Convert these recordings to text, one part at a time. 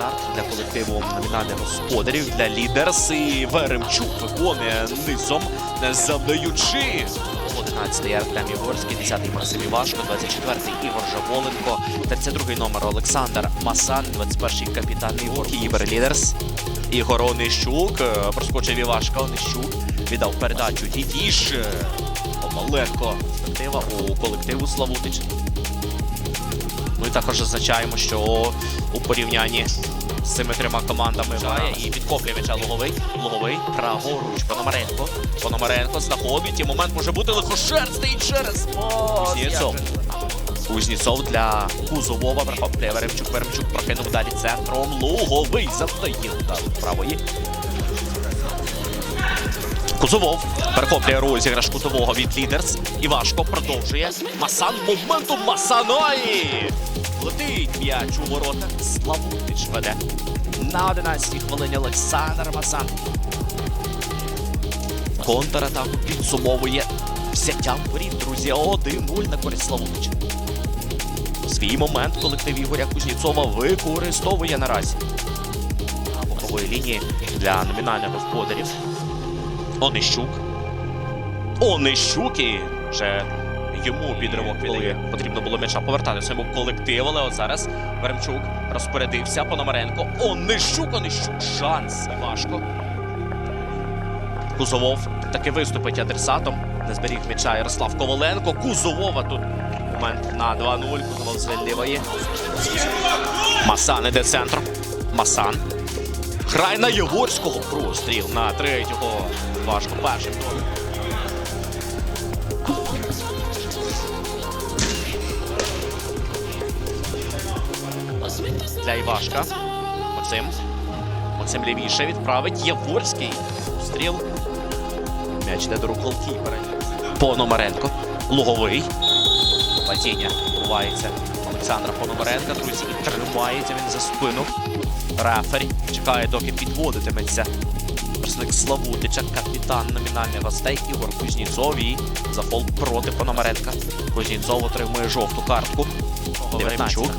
Старт для колективу номінальних господарів для лідерс. І Веремчук виконує низом, завдаючи. 11-й Артем Єгорський, 10-й Максим Івашко, 24-й Ігор Жаволенко, 32-й номер Олександр Масан, 21-й капітан Ігор Кібер Лідерс. Ігор Онищук, е, проскочив Івашка, Онищук, віддав передачу Дідіш. е, Легко перспектива у колективу Славутич. Ну і також зазначаємо, що у порівнянні з цими трьома командами грає і підкоплює м'яча Луговий. Луговий праворуч. Пономаренко. Пономаренко знаходить. І момент може бути лихошерстий через Кузнєцов. Кузнєцов для Кузовова прихоплює Веремчук. Веремчук прокинув далі центром. Луговий завдає удар правої. Кузовов перехоплює роль зіграш кутового від лідерс. Івашко продовжує. Масан моментом Масаної. Летить м'яч у ворота. Славутич веде. На 11-й хвилині Олександр Масан. Контратаку підсумовує взяттям воріт, друзі. 1-0 на користь Славутича. Свій момент колектив Ігоря Кузнєцова використовує наразі. На бокової лінії для номінальних господарів. Онищук. Онищук і вже йому підривок коли потрібно було м'яча повертати своєму колективу, але от зараз Веремчук розпорядився Пономаренко. Онищук, Онищук, шанс. Важко. Кузовов таки виступить адресатом. Не зберіг м'яча Ярослав Коваленко. Кузовова тут момент на 2-0. Кузовов з. Масан іде центром. Масан. Грай на Єгорського простріл на третього. Важко перший Для Івашка. Максим. Максим лівіше відправить. Єворський. Стріл. М'яч йде до рук голкіпера. Пономаренко. Луговий. Падіння. Ховається. Олександра Пономаренка. Друзі, і тримається він за спину. Рефері чекає, доки підводитиметься. Представник Славутича, капітан номінальних гостей Ігор Кузнєцов і за фол проти Пономаренка. Кузнєцов отримує жовту картку. 19.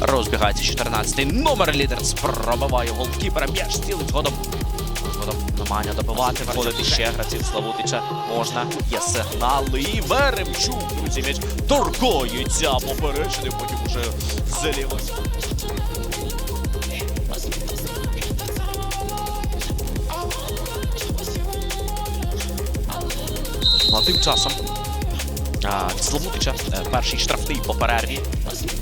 Розбігається 14-й номер лідер. Пробиває голкіпера. М'яч цілить згодом. Згодом намагання добивати. Виходити ще гравців Славутича. Можна. Є сигнали. І Веремчук. Друзі, м'яч торкається. Попереджений, потім уже заліво. Ну, а тим часом а, Славутича е, перший штрафний по перерві.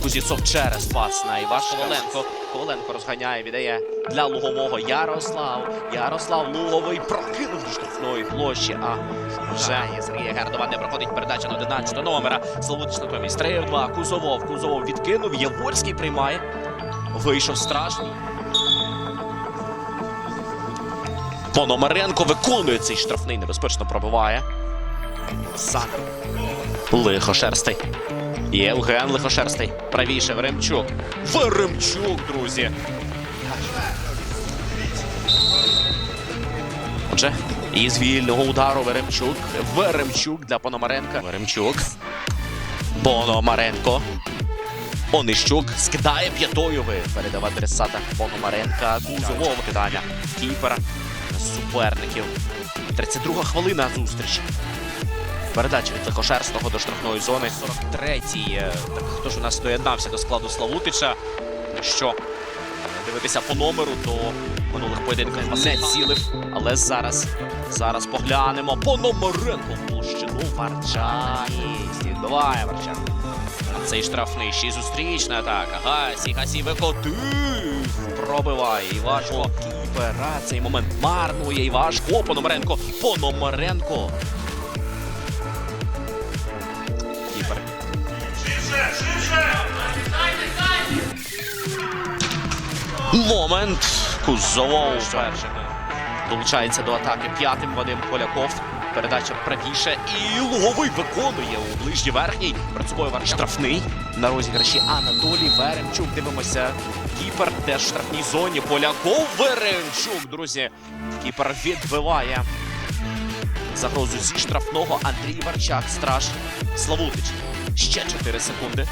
Кузніцов через пас на Іваш Коваленко. Коваленко розганяє, віддає для Лугового Ярослав. Ярослав Луговий прокинув штрафної площі. А вже Сергія Гердова не проходить передача на 11 номера. Славутич натомість 3-2. Кузовов. Кузовов відкинув. Яворський приймає. Вийшов страшний. Пономаренко виконує цей штрафний, небезпечно пробиває. Сан. Лихошерстий. Євген Лихошерстий. Правіше Веремчук. Веремчук, друзі. Отже, із вільного удару Веремчук. Веремчук для Пономаренка. Веремчук. Пономаренко. Онищук скидає п'ятою. Передав адресата Пономаренка. Кузового кидання. Кіпера. Суперників. 32 хвилина зустрічі. Передача від Лихошерстого до штрафної зони. 43-й. Е, хто ж у нас доєднався до складу Славутича? Що е, дивитися по номеру, то минулих поєдинках не цілив. Але зараз, зараз поглянемо по Номеренко в площину Варчані. Відбиває Варчан. Цей штрафний ще й зустрічна атака. Гасі, Гасі викотив. Пробиває Івашко. Кіпера. Цей момент марнує Івашко. Пономаренко. Пономаренко. Момент. Кузовов. Долучається до атаки п'ятим Вадим Поляков. Передача правіше. І Луговий виконує у ближній верхній. Перед собою штрафний. На розіграші Анатолій Веремчук. Дивимося. Кіпер теж в штрафній зоні. Поляков Веремчук, друзі. Кіпер відбиває. загрозу зі штрафного. Андрій Варчак, страж, Славутич. Ще 4 секунди.